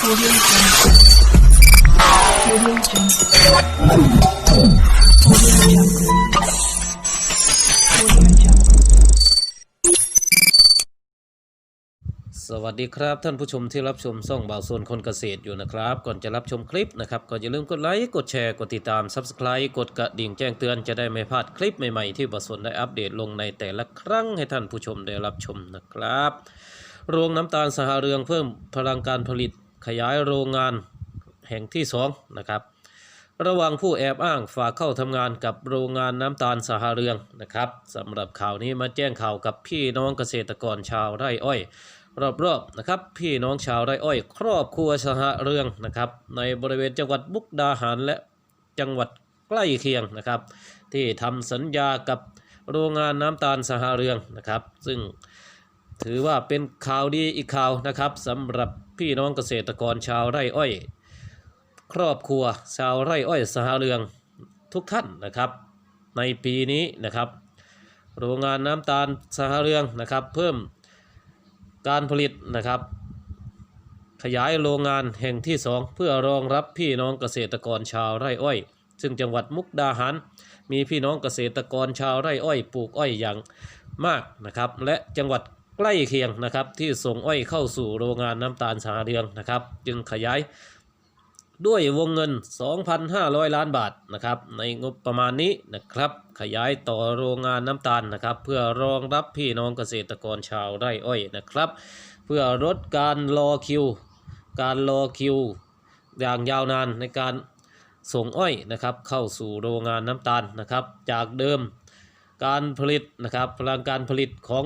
สวัสดีครับท่านผู้ชมที่รับชมส่องบ่าวโซนคนเกษตรอยู่นะครับ ก่อนจะรับชมคลิปนะครับก็อย่าลืมกดไลค์กดแชร์กดติดตาม Subscribe กดกระดิ่งแจ้งเตือนจะได้ไม่พลาดคลิปใหม่ๆที่บ่าวโซนได้อัปเดตลงในแต่ละครั้งให้ท่านผู้ชมได้รับชมนะครับ โรงน้ำตาลสหเรืองเพิ่มพลังการผลิต ขยายโรงงานแห่งที่สองนะครับระวังผู้แอบอ้างฝากเข้าทำงานกับโรงงานน้ำตาลสหเรืองนะครับสำหรับข่าวนี้มาแจ้งข่าวกับพี่น้องเกษตรกรชาวไร่อ้อย รอบๆนะครับพี่น้องชาวไร่อ้อย ครอบครัวสหเรืองนะครับในบริเวณจังหวัดมุกดาหารและจังหวัดใกล้เคียงนะครับ ที่ทำสัญญากับโรงงานน้ำตาลสหเรืองนะครับ ซึ่ง ถือว่าเป็นข่าวดีอีกข่าวนะครับสำหรับพี่น้องเกษตรกรชาวไร่อ้อย ครอบครัวชาวไร่อ้อยสหเรืองทุกท่านนะครับ ในปีนี้นะครับ โรงงานน้ำตาลสหเรืองนะครับ เพิ่มการผลิตนะครับ ขยายโรงงานแห่งที่ 2 เพื่อรองรับพี่น้องเกษตรกรชาวไร่อ้อย ซึ่งจังหวัดมุกดาหาร มีพี่น้องเกษตรกรชาวไร่อ้อยปลูกอ้อยอย่างมากนะครับ และจังหวัด ใกล้เคียงนะครับที่ส่งอ้อยเข้าสู่โรงงานน้ำตาลสหเรืองนะครับ จึงขยายด้วยวงเงิน 2,500 ล้านบาทนะครับในงบประมาณนี้นะครับขยายต่อโรงงานน้ำตาลนะครับ เพื่อรองรับพี่น้องเกษตรกรชาวไร่อ้อยนะครับ เพื่อลดการรอคิว การรอคิว อย่างยาวนานในการส่งอ้อยนะครับเข้าสู่โรงงานน้ำตาลนะครับ จากเดิมการผลิตนะครับพลังการผลิตของ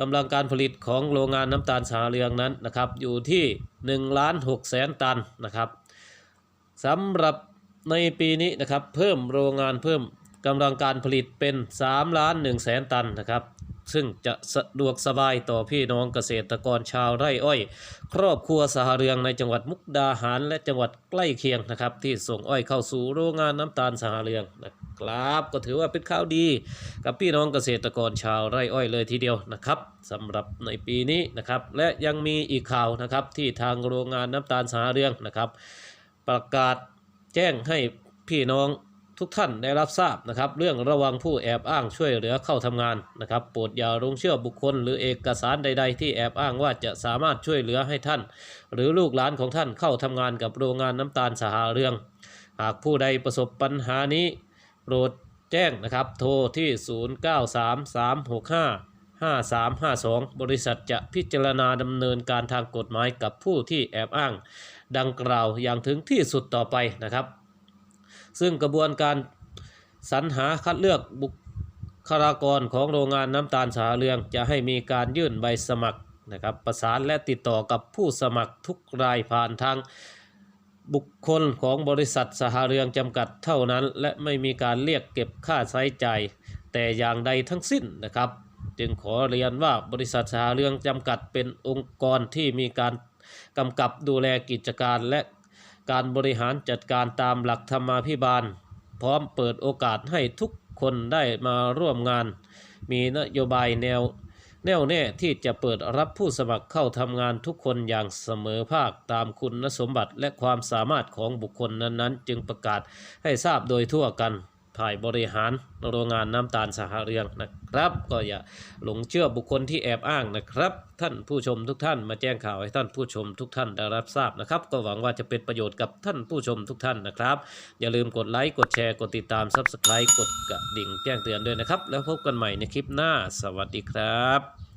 กำลังการผลิตของโรงงานน้ำตาลสาเรืองนั้นนะครับอยู่ที่1ล้าน6แสนตันนะครับสำหรับในปีนี้นะครับเพิ่มโรงงานเพิ่มกำลังการผลิตเป็น3ล้าน1แสนตันนะครับซึ่งจะสะดวกสบายต่อพี่น้องเกษตรกรชาวไร่อ้อย ครอบครัวสหเรืองในจังหวัดมุกดาหารและจังหวัดใกล้เคียงนะครับที่ส่งอ้อยเข้าสู่โรงงานน้ำตาลสหเรืองนะ ครับ ก็ถือว่าเป็นข่าวดี กับพี่น้องเกษตรกรชาวไร่อ้อยเลยทีเดียวนะครับสำหรับในปีนี้นะครับ และยังมีอีกข่าวนะครับที่ทางโรงงานน้ำตาลสาเรืองนะครับ ประกาศแจ้งให้พี่น้องทุกท่านได้รับทราบนะครับเรื่องระวังผู้แอบอ้างช่วยเหลือเข้าทำงานนะครับโปรดอย่าลงเชื่อบุคคล หรือเอกสารใด ๆ ที่แอบอ้างว่าจะสามารถช่วยเหลือให้ท่าน หรือลูกหลานของท่านเข้าทำงานกับโรงงานน้ำตาลสหเรือง หากผู้ใดประสบปัญหานี้ โปรดแจ้งนะครับ โทรที่ 0933655352 บริษัทจะพิจารณาดำเนินการทางกฎหมายกับผู้ที่แอบอ้าง ดังกล่าวอย่างถึงที่สุดต่อไปนะครับ ซึ่งกระบวนการสรรหาคัดเลือกบุคลากรของโรงงานน้ำตาลสาเรืองจะให้มีการยื่นใบสมัครนะครับ ประสานและติดต่อกับผู้สมัครทุกรายผ่านทาง บุคคลของบริษัทสหเรืองจำกัดเท่านั้น และไม่มีการเรียกเก็บค่าใช้จ่ายแต่อย่างใดทั้งสิ้นนะครับ จึงขอเรียนว่าบริษัทสหเรืองจำกัดเป็นองค์กรที่มีการกำกับดูแลกิจการและการบริหารจัดการตามหลักธรรมาภิบาล พร้อมเปิดโอกาสให้ทุกคนได้มาร่วมงาน มีนโยบายแนว แน่วแน่ที่จะเปิดรับผู้สมัครเข้าทำงานทุกคนอย่างเสมอภาคตามคุณสมบัติและความสามารถของบุคคลนั้นๆ จึงประกาศให้ทราบโดยทั่วกัน ฝ่ายบริหารโรงงานน้ำตาลสหเรืองนะครับ ก็อย่าหลงเชื่อบุคคลที่แอบอ้างนะครับ ท่านผู้ชมทุกท่านมาแจ้งข่าวให้ท่านผู้ชมทุกท่านได้รับทราบนะครับ ก็หวังว่าจะเป็นประโยชน์กับท่านผู้ชมทุกท่านนะครับ อย่าลืมกดไลค์กดแชร์กดติดตาม Subscribe กดกระดิ่งแจ้งเตือนด้วยนะครับ แล้วพบกันใหม่ในคลิปหน้า สวัสดีครับ